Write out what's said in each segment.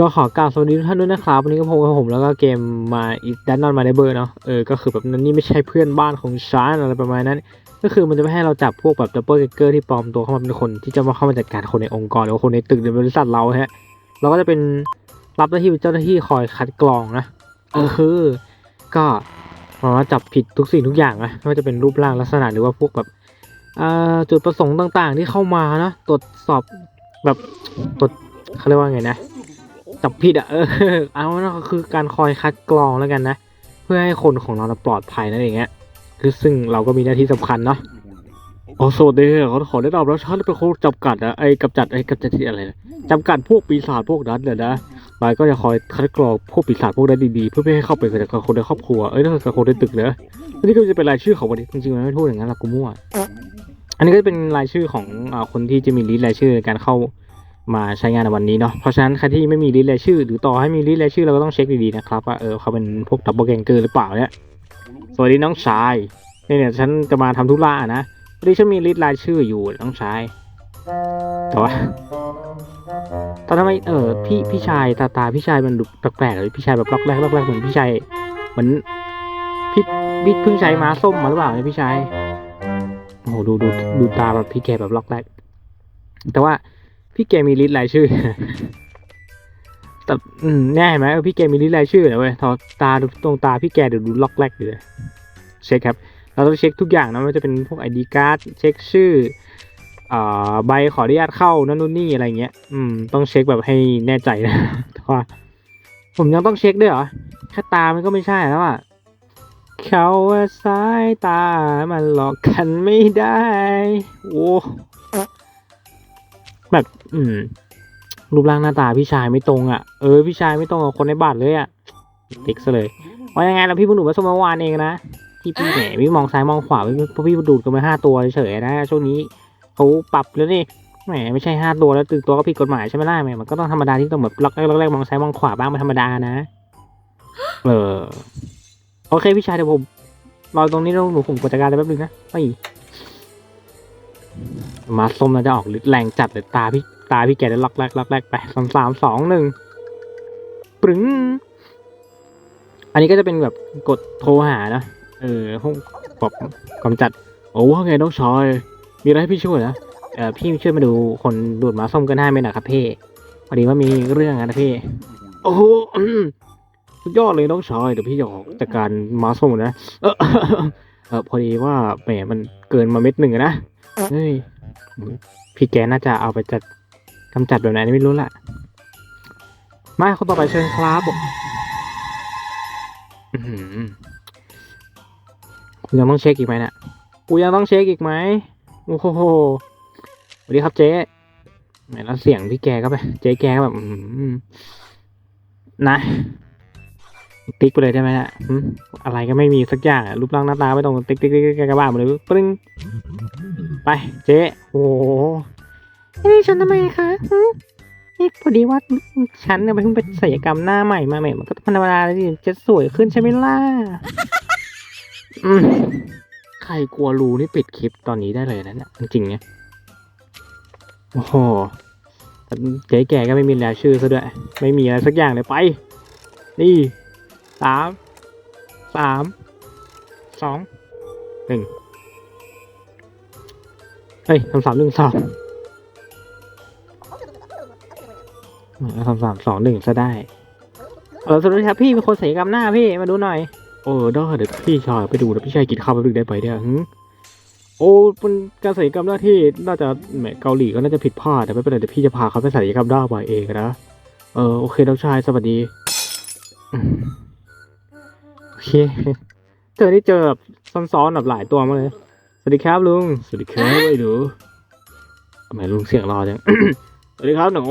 ก็ขอกล่าวสวัสดีทุกท่านด้วยนะครับวันนี้ก็พบกับผมแล้วก็เกมมาอีดันนอนมาในเบอร์เนาะเออก็คือแบบนั้นนี่ไม่ใช่เพื่อนบ้านของฉันอะไรประมาณนั้น ก็คือมันจะไม่ให้เราจับพวกแบบดับเบิลเกอร์ที่ปลอมตัวเข้ามาเป็นคนที่จะมาเข้ามาจัดการคนในองค์กรหรือว่าคนในตึกในบริษัทเราฮะเราก็จะเป็นรับหน้าที่เป็นเจ้าหน้าที่คอยคัดกรองนะเออคือ ก็มาว่าจับผิดทุกสิ่งทุกอย่างนะไม่ว่าจะเป็นรูปร่างลักษณะหรือว่าพวกแบบจุดประสงค์ต่างๆ ที่เข้ามานะตรวจสอบแบบตรวจเขาเรียกว่าไงนะ จับผิดอะเออเอานั่นก็คือการคอยคัดกรองแล้วกันนะ เพื่อให้คนของเราน่ะปลอดภัยนั่นเองฮะคือซึ่งเราก็มีหน้าที่สำคัญเนาะโอ้โซเดย์เขาขอแนะนำแล้วฉันเป็นคนจำกัดนะไอ้กำจัดไอ้กำจัดที่อะไรนะจำกัดพวกปีศาจพวกนั้นเนี่ยนะนายก็จะคอยคัดกรองพวกปีศาจพวกนั้นดีๆเพื่อไม่ให้เข้าไปกับคนในครอบครัวเอ้ยนั่นกับคนในตึกเนอะนนี้ก็จะเป็นรายชื่อของวันนี้จริงๆมันไม่พูดอย่างนั้นหรอกกูมั่วอันนี้ก็จะเป็นรายชื่อของอคนที่จะมีลิสต์รายชื่อในการเข้า มาใช้งานในวันนี้เนาะเพราะฉะนั้นใครที่ไม่มีลิสต์รายชื่อ หรือต่อให้มีลิสต์รายชื่อเราก็ต้องเช็คดีๆนะครับว่าเออเขาเป็นพวกดับเบิลแกงเกอร์หรือเปล่าเนี่ยสวัสดีน้องชายนี่เนี่ยฉันจะมาทำธุระนะพอดีฉันมีลิสต์รายชื่ออยู่น้องชายแต่ว่าตอนทำไมเออพี่พี่ชายตาตาพี่ชายมันดูแปลกๆเลยพี่ชายแบบล็อกแรกล็อกแรกเหมือนพี่ชายเหมือนพี่พี่เพิ่งใช้ม้าส้มมาหรือเปล่าเนี่ยพี่ชายโอ้โหดูดูดูตาแบบพี่แกแบบล็อกแรกแต่ว่า พี่แกมีลิสต์รายชื่อแต่อืมแน่ไหมพี่แกมีลิสต์รายชื่อนะเว้ยทอตาตรงตาพี่แกเดี๋ยวดูล็อกแรกอยู่เลยเช็คครับ เราต้องเช็คทุกอย่างนะไม่ว่าจะเป็นพวกไอดีการ์ดเช็คชื่ออใบขออนุญาตเข้านั่นนู่นนี่อะไรเงี้ย อืม ต้องเช็คแบบให้แน่ใจนะว่าผมยังต้องเช็คด้วยเหรอแค่ตามันก็ไม่ใช่แล้วอะเขาว่าสายตามันหลอกกันไม่ได้ โอ้ แบบ อืม รูปร่างหน้าตาพี่ชายไม่ตรงอะ เออพี่ชายไม่ตรงกับคนในบัตรเลยอะติ๊กซะเลยว่ายังไงล่ะพี่เพิ่งดูดมาสมเมื่อวานเองนะที่พี่แหมพี่มองซ้ายมองขวาพี่พี่ดูดกันไปห้าตัวเฉยๆนะช่วงนี้เขาปรับแล้วนี่แหมไม่ใช่ห้าตัวแล้วตึงตัวก็ผิดกฎหมายใช่ไหมล่ะแหมมันก็ต้องธรรมดาที่ต้องแบบล็อกแรกล็อกแรกมองซ้ายมองขวาบ้างเป็นธรรมดานะ เออโอเคพี่ชายเดี๋ยวผมรอตรงนี้แล้วหนูผมกดจัดการแป๊บนึงนะไป มาส้มแล้วจะออกฤทธิ์แรงจัดเลยตาพี่ตาพี่แกได้ล็อกแรกล็อกแรกไปสามสามสองหนึ่งปรึงอันนี้ก็จะเป็นแบบกดโทรหานะเออห้องแบบกำจัด โอ้ว่าไงน้องชอย มีอะไรให้พี่ช่วยนะเออพี่ช่วยมาดูคนดูดหมาส้มกันได้ไหมนะครับพี่พอดีว่ามีเรื่องนะพี่ โอ้โหสุดยอดเลยน้องชายเดี๋ยวพี่จะออกจากการมาส้มนะเออพอดีว่าแหมมันเกินมาเม็ดหนึ่งนะ เฮ้ย พี่แกน่าจะเอาไปจัดกำจัดแบบไหนไม่รู้ละมาคนต่อไปเชิญครับผมอื้อหือกูยังต้องเช็คอีกไหมเนี่ยกูยังต้องเช็คอีกไหมโอ้โหสวัสดีครับเจ๊แหมแล้วเสียงพี่แกก็ไป เจ๊แกก็แบบนะ ติ๊กไปเลยได้ไหมเนี่ยหึอะไรก็ไม่มีสักอย่างอะรูปร่างหน้าตาไม่ตรงติ๊กติ๊กติ๊กกกระบ้าหมดเลยปึ้งไปเจ๊โอ้โหนี่ฉันทำไมคะนี่พอดีว่าฉันเนี่ยเพิ่งไปศัลยกรรมหน้าใหม่มาใหม่มันก็ธรรมดาเลยสิจะสวยขึ้นใช่ไหมล่ะใครกลัวรูนี่ปิดคลิปตอนนี้ได้เลยนะเนี่ยจริงเนี่ยโอ้โหเจ๊แกก็ไม่มีแล้วชื่อซะด้วย ไม่มีอะไรสักอย่างเลยไป นี่ สามสามสองหนึ่งเฮ้ยสามสามหนึ่งสองสามสามสองหนึ่งซะได้เออสวัสดีครับพี่เป็นคนศัลยกรรมหน้าพี่มาดูหน่อยเออได้เดี๋ยวพี่ชายไปดูนะพี่ชายกินข้าวไปดึกได้ไปเนี่ยหึโอ้เป็นการศัลยกรรมหน้าที่น่าจะแหมเกาหลีก็น่าจะผิดพลาดแต่ไม่เป็นไรเดี๋ยวพี่จะพาเขาไปศัลยกรรมหน้าใหม่เองนะเออโอเคน้องชายสวัสดี เคเจอที่เจอแบบซ้อนๆแบบหลายตัวมากเลย สวัสดีครับลุง สวัสดีครับไอ้หนูทำไมลุงเสียงรอจัง สวัสดีครับหนู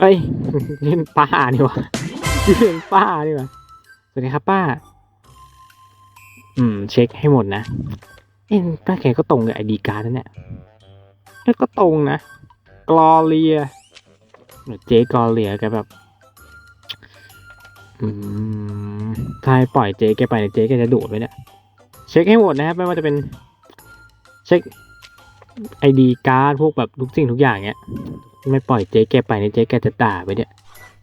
เอ้ยนี่เป็นป้านี่หวะนี่เป็นป้านี่หวะสวัสดีครับป้า อืม เช็คให้หมดนะ เอ็นป้าแกก็ตรงกับไอดีการ์ดนั่นแหละแล้วก็ตรงนะ กลอเลียเจ๊กอเลียแกแบบ อืมถ้าให้ปล่อยเจ๊แกไปเนี่ยเจ๊แกจะดุไปเนี่ยเช็คให้หมดนะครับไม่ว่าจะเป็นเช็คไอดีการ์ดพวกแบบทุกสิ่งทุกอย่างเนี้ยไม่ปล่อยเจ๊แกไปเนี่ยเจ๊แกจะด่าไปเนี่ย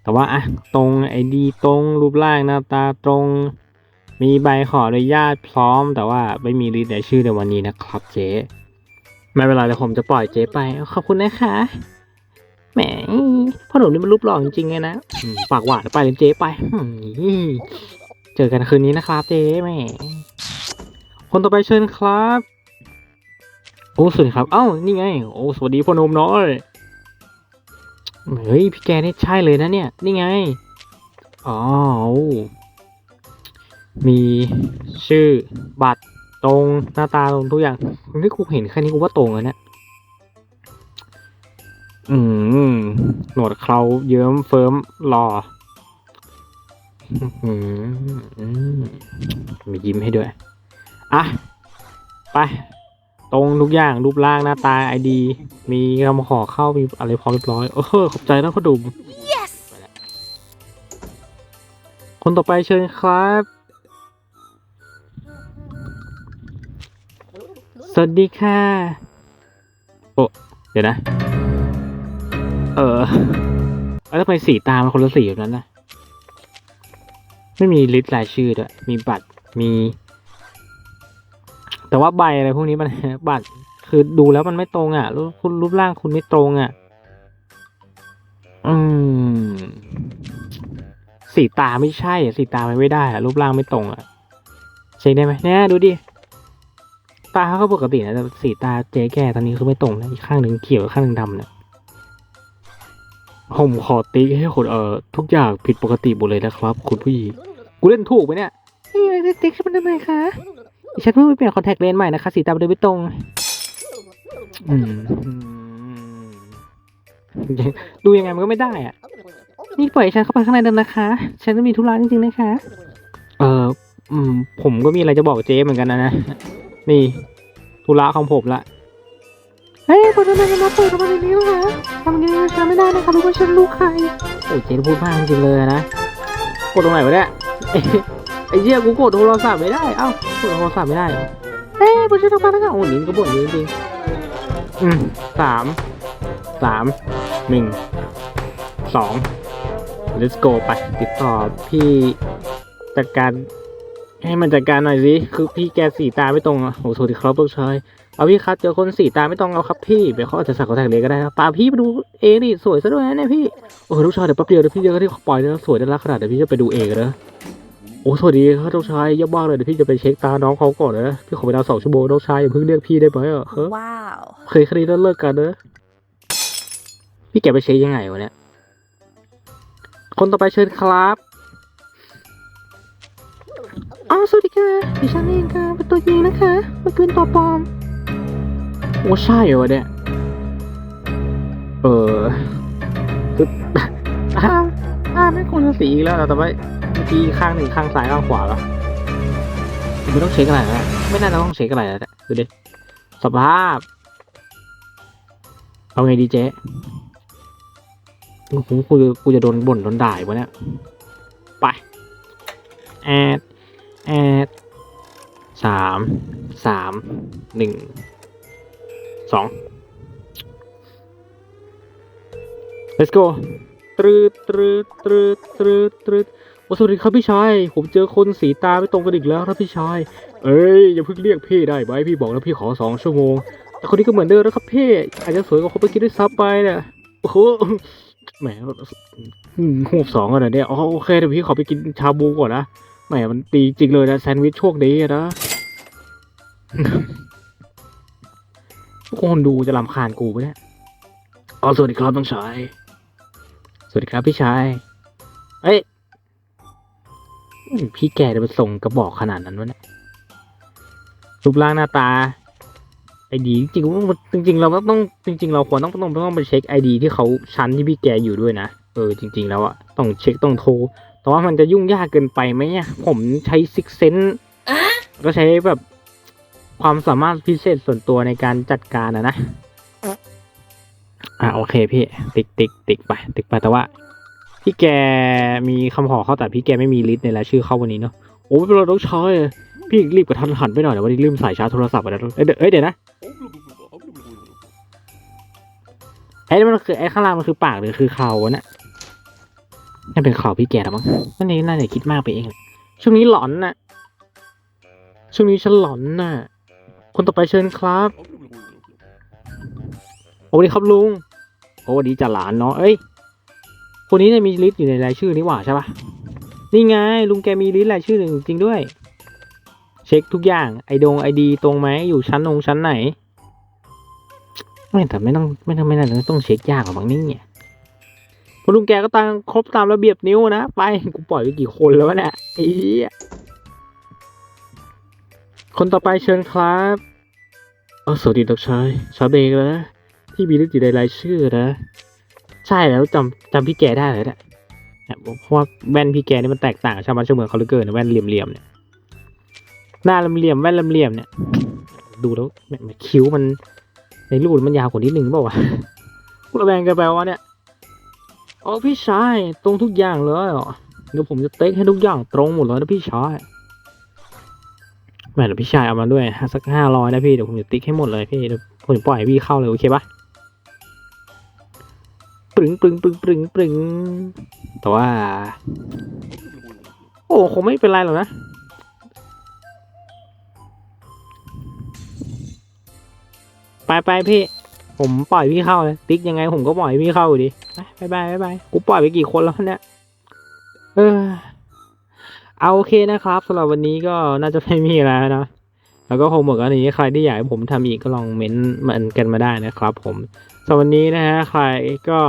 แต่ว่าอะตรงไอดีตรงรูปร่างหน้าตาตรง มีใบขออนุญาตพร้อม แต่ว่าไม่มีรีดในชื่อในวันนี้นะครับเจ๊ไม่เป็นไรเดี๋ยวผมจะปล่อยเจ๊ไปขอบคุณนะคะ แหมพ่อหนุ่มนี่มันรูปหล่อจริงๆเลยนะอืมปากหวานไปเลยเจ๊ไปอืมเจอกันคืนนี้นะครับเจ๊แหมคนต่อไปเชิญครับ โอ้สวัสดีครับ เอ้านี่ไง โอ้สวัสดีพ่อหนุ่มน้อยเฮ้ยพี่แกนี่ใช่เลยนะเนี่ย นี่ไงอ๋อโอ้มีชื่อบัตรตรงหน้าตาตรงทุกอย่างที่กูเห็นแค่นี้กูว่าตรงแล้วเนี่ย อืม หนวดเคราเยิ้มเฟิร์มหล่ออืมอืมมียิ้มให้ด้วย อะ ไป ตรงทุกอย่างรูปร่างหน้าตาไอดี มีคำขอเข้ามีอะไรพร้อมเรียบร้อยเออขอบใจนะพ่อดุม Yes! คนต่อไปเชิญครับ สวัสดีค่ะ โอ้ เดี๋ยวนะ เออแล้วทำไมสีตามันคนละสีแบบนั้นนะไม่มีลิสต์รายชื่อด้วย มีบัตร มี แต่ว่าใบอะไรพวกนี้มันบัตร คือดูแล้วมันไม่ตรงอะ รูปรูปร่างคุณไม่ตรงอะ อืม สีตาไม่ใช่สีตามันไม่ได้อะรูปร่างไม่ตรงอะเช็คได้ไหมเนี่ยดูดิ ตาเขาก็ปกตินะแต่สีตาเจ๊แก่ตอนนี้คือไม่ตรงนะอีกข้างหนึ่งเขียวข้างหนึ่งดำเนี่ย ผมขอติ๊กให้คุณเอ่อทุกอย่างผิดปกติหมดเลยนะครับ คุณผู้หญิงกูเล่นถูกไหมเนี่ยนี่ไงติ๊กฉันมันทำไมคะฉันเพิ่งไปเปลี่ยนคอนแทคเลนส์ใหม่นะคะสีตามันเลยไม่ตรงอืมดูยังไงมันก็ไม่ได้อะ นี่ปล่อยให้ฉันเข้าไปข้างในเดินนะคะ ฉันก็มีธุระจริงๆนะคะ เอออืม ผมก็มีอะไรจะบอกเจ๊เหมือนกันนะนะ นี่ธุระของผมละ ฮ้ยคนนั้นจะมาเปิดทำไมในนี้นะคะทำยังไงฉันไม่ได้นะคะรู้ว่าฉันลูกใครโอ้ยเจ๊พูดมากจริงๆเลยนะกดตรงไหนวะเนี่ยเอ้ยไอ้เหี้ยกูกดโทรศัพท์ไม่ได้เอ้ากดโทรศัพท์ไม่ได้เหรอเฮ้ยผู้ช่วยทำงานนะคะโอ้ยนี่ก็บ่นนี้จริงๆอืมสามสามหนึ่งสอง let's go ไปติดต่อพี่จัดการให้มันจัดการหน่อยสิ คือพี่แกสีตาไม่ตรงอะโอ้สวัสดีครับลูกชาย เอาพี่ครับเจอคนสีตาไม่ตรงเอาครับพี่เดี๋ยวเขาอาจจะสักคอนแทคเลยก็ได้นะป่าพี่ไปดูเองดิสวยซะด้วยนะเนี่ยพี่โอ้ลูกชายเดี๋ยวแป๊บเดียวเดี๋ยวพี่เจอกันที่ปล่อยนะสวยน่ารักขนาดเดี๋ยวพี่จะไปดูเองนะโอ้สวัสดีครับลูกชายเยี่ยมากเลยเดี๋ยวพี่จะไปเช็คตาน้องเขาก่อนนะพี่ขอเวลาสองชั่วโมงน้องชายอย่าเพิ่งเรียกพี่ได้ไหมอะเฮ้ย Wow. เคยคดีแล้วเลิกกันเนอะพี่แกไปเช็คยังไงวะเนี่ยคนต่อไปเชิญครับอ๋อสวัสดีค่ะดิฉันเองค่ะเป็นตัวจริงนะคะเมื่อคืนตัวปลอม โอ้ใช่เหรอวะเนี่ย เออคืออ้าอ้าไม่คนละสีอีกแล้วเรอแต่ว่าเมื่อกี้ข้างหนึ่งข้างซ้ายข้างขวาเหรอไม่ต้องเช็คอะไรแล้วไม่น่าจะต้องเช็คอะไรแล้วเนี่ยดูดิสภาพ เอาไงดีเจ๊กูกูกูกูจะโดนบ่นโดนด่าอีกวะเนี่ย ไป แอด แอดสาม สาม หนึ่ง สอง let's go ตรึดตรึดตรึดตรึดตรึดโอ้สวัสดีครับพี่ชาย ผมเจอคนสีตาไม่ตรงกันอีกแล้วครับพี่ชาย เอ้ยอย่าเพิ่งเรียกพี่ได้ไหมพี่บอกแล้วพี่ขอสองชั่วโมง แต่คนนี้ก็เหมือนเดิมนะครับพี่ อาจจะสวยกว่าคนเมื่อกี้ด้วยซ้ำไปเนี่ยโอ้โหแหมหกสองอะเนี่ย อ๋อโอเคเดี๋ยวพี่ขอไปกินชาบูก่อนนะ แหมมันดีจริงเลยนะแซนด์วิชโชคดีอะนะ คนดูจะลำคาญกูปะเนี่ยอ๋อสวัสดีครับน้องชาย สวัสดีครับพี่ชาย เอ้ยอืมพี่แกจะไปส่งกระบอกขนาดนั้นวะเนี่ยรูปร่างหน้าตาไอดีจริงๆจริง ๆ เราก็ต้องจริง ๆ เราควรต้องต้องต้องไปเช็คไอดีที่เขาชั้นที่พี่แกอยู่ด้วยนะเออจริง ๆ แล้วอะต้องเช็คต้องโทรแต่ว่ามันจะยุ่งยากเกินไปไหมอะผมใช้ซิกเซนก็ใช้แบบ ความสามารถพิเศษส่วนตัวในการจัดการอะนะ อะโอเคพี่ ติ๊กติ๊กติ๊กไปติ๊กไปแต่ว่า พี่แกมีคำขอเข้าแต่พี่แกไม่มีลิสต์ในรายชื่อเข้าวันนี้เนาะโอ้ไม่เป็นไรต้องใช้อะพี่รีบกระทันหันไปหน่อยนะวันนี้ลืมสายชาร์จโทรศัพท์ไปแล้วเอ้ยเดี๋ยวเอ้ยเดี๋ยวนะไอ้นี่มันคือไอ้ข้างล่างมันคือปากหรือคือเขาวะเนี่ยน่าเป็นเขาพี่แกหรอมั้งนั่นเองน่าจะคิดมากไปเองช่วงนี้หลอนน่ะช่วงนี้ฉันหลอนน่ะ คนต่อไปเชิญครับโอ้ดีครับลุง โอ้ดีจะหลานเนาะเอ้ย คนนี้เนี่ยมีลิสต์อยู่ในรายชื่อนี่หว่าใช่ปะนี่ไงลุงแกมีลิสต์รายชื่อหนึ่งจริงด้วย เช็คทุกอย่างไอดงไอดีตรงไหมอยู่ชั้นนงชั้นไหน ไม่แต่ไม่ต้องไม่ต้องไม่น่าต้องเช็คยากหรอกบางนี่เนี่ยพอลุงแกก็ตั้งครบตามระเบียบนิ้วนะ ไปกูปล่อยไปกี่คนแล้ววะเนี่ยไอ้เหี้ย คนต่อไปเชิญครับเออสวัสดีดอกชายชาเบกแล้วที่มีลิสต์อยู่ในรายชื่อนะ ใช่แล้วจำจำพี่แกได้เลยนี่ยเพราะว่าแว่นพี่แกนี่มันแตกต่างกับชาวบ้านชาวเมืองเขาเหลือเกินนะแว่นเหลี่ยมๆเนี่ยหน้าเหลี่ยมๆแว่นเหลี่ยมๆเนี่ย ดูแล้วแม่คิ้วมันในรูปมันยาวกว่านิดนึงเปล่าวะกูระแวงเกันไปวะเนี่ยอ๋อพี่ชายตรงทุกอย่างเลยเหรอเดี๋ยวผมจะเต็กให้ทุกอย่างตรงหมดเลยนะพี่ชาย แม่เดี๋ยวพี่ชายเอามาด้วยสักห้าร้อยนะพี่เดี๋ยวผมจะติ๊กให้หมดเลยพี่เดี๋ยวผมปล่อยพี่เข้าเลยโอเคปะปรึงปรึงปรึงปรึงปรึงแต่ว่า โอ้คงไม่เป็นไรหรอกนะไปไปพี่ ผมปล่อยพี่เข้าเลยติ๊กยังไงผมก็ปล่อยพี่เข้าอยู่ดีไปบายบายบายกูปล่อยไปกี่คนแล้วเนี่ยเออ เอาโอเคนะครับสำหรับวันนี้ก็น่าจะไม่มีแล้วนะแล้วก็คงหมดกันนี้ใครที่อยากให้ผมทำอีกก็ลองเม้นต์มันกันมาได้นะครับผมสำหรับวันนี้นะฮะใครก็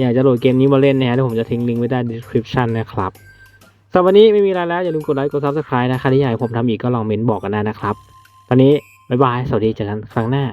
อยากจะโหลดเกมนี้มาเล่นนะฮะเดี๋ยวผมจะทิ้งลิงก์ไว้ใต้ description นะครับสำหรับวันนี้ไม่มีอะไรแล้วอย่าลืมกดไลค์กด subscribe นะใครที่อยากให้ผมทำอีกก็ลองเม้นต์บอกกันได้นะครับ ตอนนี้บ๊ายบายสวัสดีเจอกันครั้งหน้า